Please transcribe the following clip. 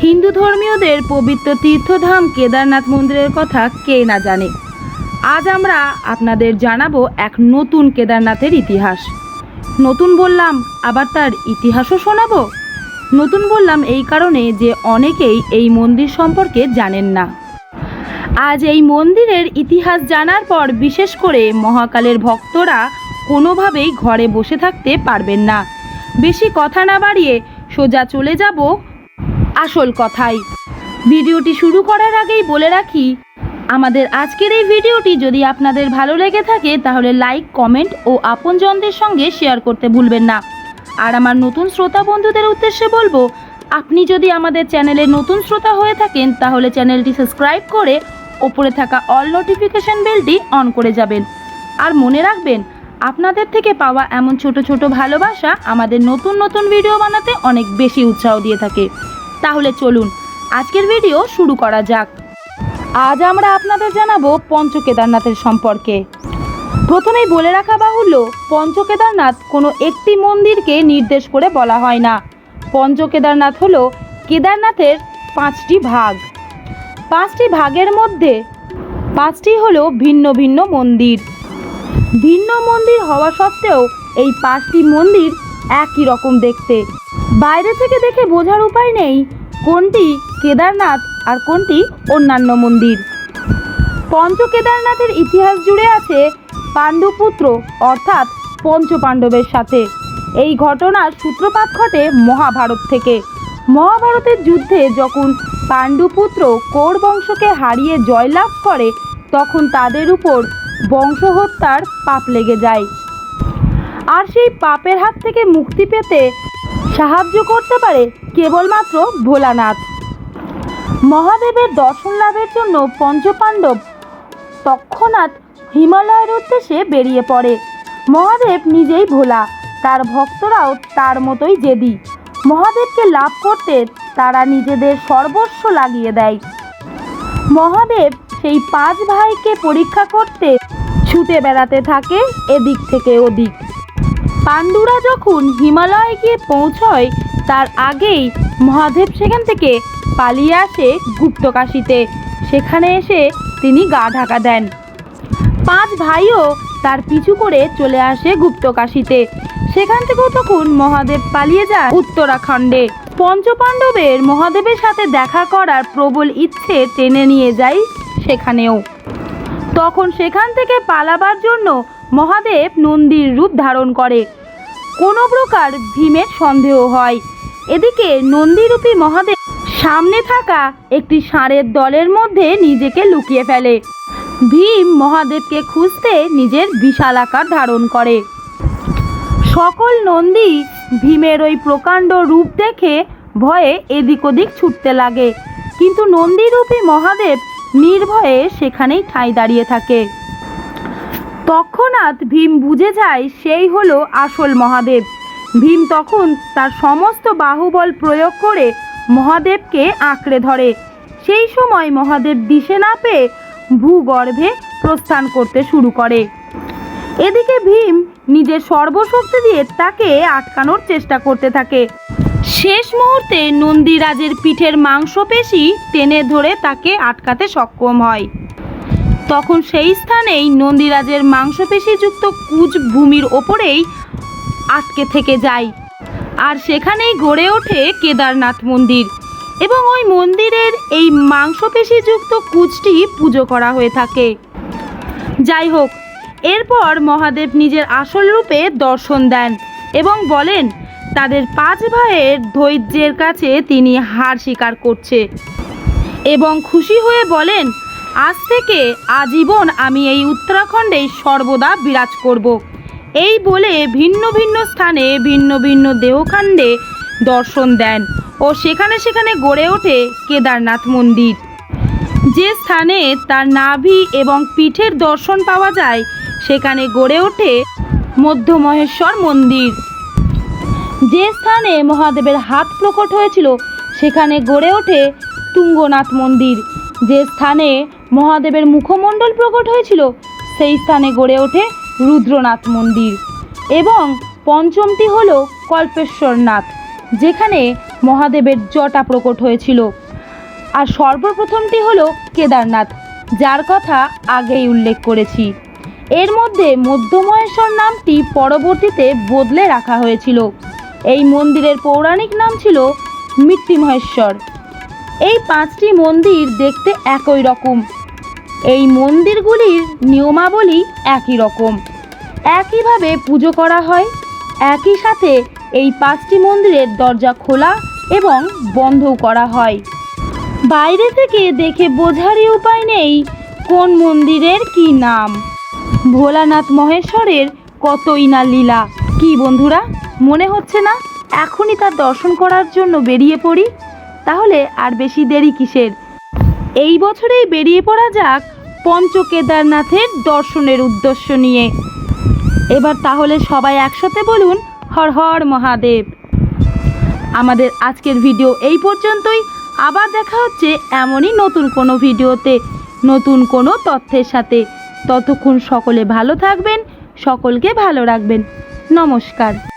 হিন্দু ধর্মীয়দের পবিত্র তীর্থধাম কেদারনাথ মন্দিরের কথা কে না জানে? আজ আমরা আপনাদের জানাব এক নতুন কেদারনাথের ইতিহাস। নতুন বললাম, আবার তার ইতিহাসও শোনাবো? নতুন বললাম এই কারণে যে অনেকেই এই মন্দির সম্পর্কে জানেন না। আজ এই মন্দিরের ইতিহাস জানার পর বিশেষ করে মহাকালের ভক্তরা কোনোভাবেই ঘরে বসে থাকতে পারবেন না। বেশি কথা না বাড়িয়ে সোজা চলে যাব আসল কথাই। ভিডিওটি শুরু করার আগেই বলে রাখি, আমাদের আজকের এই ভিডিওটি যদি আপনাদের ভালো লেগে থাকে, তাহলে লাইক, কমেন্ট ও আপনজনদের সঙ্গে শেয়ার করতে ভুলবেন না। আর আমার নতুন শ্রোতা বন্ধুদের উদ্দেশ্যে বলব, আপনি যদি আমাদের চ্যানেলে নতুন শ্রোতা হয়ে থাকেন, তাহলে চ্যানেলটি সাবস্ক্রাইব করে ওপরে থাকা অল নোটিফিকেশন বেলটি অন করে যাবেন। আর মনে রাখবেন, আপনাদের থেকে পাওয়া এমন ছোট ছোট ভালোবাসা আমাদের নতুন নতুন ভিডিও বানাতে অনেক বেশি উৎসাহ দিয়ে থাকে। তাহলে চলুন, আজকের ভিডিও শুরু করা যাক। আজ আমরা আপনাদের জানাব পঞ্চ কেদারনাথের সম্পর্কে। প্রথমেই বলে রাখা বাহুল্য, পঞ্চ কেদারনাথ কোনো একটি মন্দিরকে নির্দেশ করে বলা হয় না। পঞ্চ কেদারনাথ হলো কেদারনাথের পাঁচটি ভাগ। পাঁচটি ভাগের মধ্যে পাঁচটি হলো ভিন্ন ভিন্ন মন্দির। ভিন্ন মন্দির হওয়া সত্ত্বেও এই পাঁচটি মন্দির একই রকম দেখতে। বাইরে থেকে দেখে বোঝার উপায় নেই কোনটি কেদারনাথ আর কোনটি অন্যান্য মন্দির? পঞ্চ কেদারনাথের ইতিহাস জুড়ে আছে পাণ্ডুপুত্র, অর্থাৎ পঞ্চপাণ্ডবের সাথে। এই ঘটনার সূত্রপাত ঘটে মহাভারত থেকে। মহাভারতের যুদ্ধে যখন পাণ্ডুপুত্র কৌর বংশকে হারিয়ে জয়লাভ করে, তখন তাদের উপর বংশহত্যার পাপ লেগে যায়। আর সেই পাপের হাত থেকে মুক্তি পেতে সাহায্য করতে পারে কেবলমাত্র ভোলানাথ। মহাদেবের দর্শন লাভের জন্য পঞ্চপাণ্ডব তৎক্ষণাৎ হিমালয়ের উদ্দেশ্যে বেরিয়ে পড়ে। মহাদেব নিজেই ভোলা, তার ভক্তরাও তার মতোই জেদি। মহাদেবকে লাভ করতে তারা নিজেদের সর্বস্ব লাগিয়ে দেয়। মহাদেব সেই পাঁচ ভাইকে পরীক্ষা করতে ছুটে বেড়াতে থাকে এদিক থেকে ওদিক। পাণ্ডুরা যখন হিমালয়ে গিয়ে পৌঁছয়, তার আগেই মহাদেব সেখান থেকে পালিয়ে আসে গুপ্তকাশিতে সেখানে এসে তিনি গা ঢাকা দেন। পাঁচ ভাইও তার পিছু করে চলে আসে গুপ্তকাশিতে সেখান থেকেও তখন মহাদেব পালিয়ে যায় উত্তরাখণ্ডে। পঞ্চপাণ্ডবের মহাদেবের সাথে দেখা করার প্রবল ইচ্ছে টেনে নিয়ে যায় সেখানেও। তখন সেখান থেকে পালাবার জন্য মহাদেব নন্দীর রূপ ধারণ করে। কোনো প্রকার ভীমের সন্দেহ হয়। এদিকে নন্দীরূপী মহাদেব সামনে থাকা একটি ষাঁড়ের দলের মধ্যে নিজেকে লুকিয়ে ফেলে। ভীম মহাদেবকে খুঁজতে নিজের বিশাল আকার ধারণ করে। সকল নন্দী ভীমের ওই প্রকাণ্ড রূপ দেখে ভয়ে এদিক ওদিক ছুটতে লাগে। কিন্তু নন্দীরূপী মহাদেব নির্ভয়ে সেখানেই ঠাঁই দাঁড়িয়ে থাকে। তৎক্ষণাৎ ভীম বুঝে যায় সেই হলো আসল মহাদেব। ভীম তখন তার সমস্ত বাহুবল প্রয়োগ করে মহাদেবকে আঁকড়ে ধরে। সেই সময় মহাদেব দিশে না পেয়ে ভূগর্ভে প্রস্থান করতে শুরু করে। এদিকে ভীম নিজের সর্বশক্তি দিয়ে তাকে আটকানোর চেষ্টা করতে থাকে। শেষ মুহূর্তে নন্দীরাজের পিঠের মাংসপেশি টেনে ধরে তাকে আটকাতে সক্ষম হয়। তখন সেই স্থানেই নন্দীরাজের মাংসপেশিযুক্ত কুচ ভূমির ওপরেই আটকে থেকে যায়। আর সেখানেই গড়ে ওঠে কেদারনাথ মন্দির এবং ওই মন্দিরের এই মাংসপেশিযুক্ত কুচটি পুজো করা হয়ে থাকে। যাই হোক, এরপর মহাদেব নিজের আসল রূপে দর্শন দেন এবং বলেন, তাদের পাঁচ ভাইয়ের ধৈর্যের কাছে তিনি হার স্বীকার করছে। এবং খুশি হয়ে বলেন আজ থেকে আজীবন আমি এই উত্তরাখণ্ডেই সর্বদা বিরাজ করব। এই বলে ভিন্ন ভিন্ন স্থানে ভিন্ন ভিন্ন দেহকাণ্ডে দর্শন দেন ও সেখানে সেখানে গড়ে ওঠে কেদারনাথ মন্দির। যে স্থানে তার নাভি এবং পিঠের দর্শন পাওয়া যায়, সেখানে গড়ে ওঠে মধ্যমহেশ্বর মন্দির। যে স্থানে মহাদেবের হাত প্রকট হয়েছিল, সেখানে গড়ে ওঠে তুঙ্গনাথ মন্দির। যে স্থানে মহাদেবের মুখমণ্ডল প্রকট হয়েছিল, সেই স্থানে গড়ে ওঠে রুদ্রনাথ মন্দির এবং পঞ্চমটি হল কল্পেশ্বরনাথ, যেখানে মহাদেবের জটা প্রকট হয়েছিল। আর সর্বপ্রথমটি হল কেদারনাথ, যার কথা আগেই উল্লেখ করেছি। এর মধ্যে মধ্যমহেশ্বর নামটি পরবর্তীতে বদলে রাখা হয়েছিল। এই মন্দিরের পৌরাণিক নাম ছিল মৃত্যুমহেশ্বর। এই পাঁচটি মন্দির দেখতে একই রকম। এই মন্দিরগুলির নিয়মাবলী একই রকম। একইভাবে পুজো করা হয়, একই সাথে এই পাঁচটি মন্দিরের দরজা খোলা এবং বন্ধও করা হয়। বাইরে থেকে দেখে বোঝারই উপায় নেই কোন মন্দিরের কি নাম। ভোলানাথ মহেশ্বরের কতই না লীলা। কি বন্ধুরা, মনে হচ্ছে না? এখনই তার দর্শন করার জন্য বেরিয়ে পড়ি? তাহলে আর বেশি দেরি কিসের? এই বছরেই বেরিয়ে পড়া যাক পঞ্চ কেদারনাথের দর্শনের উদ্দেশ্য নিয়ে। এবার তাহলে সবাই একসাথে বলুন, হর হর মহাদেব। আমাদের আজকের ভিডিও এই পর্যন্তই। আবার দেখা হচ্ছে এমনই নতুন কোনো ভিডিওতে, নতুন কোনো তথ্যের সাথে। ততক্ষণ সকলে ভালো থাকবেন, সকলকে ভালো রাখবেন। নমস্কার।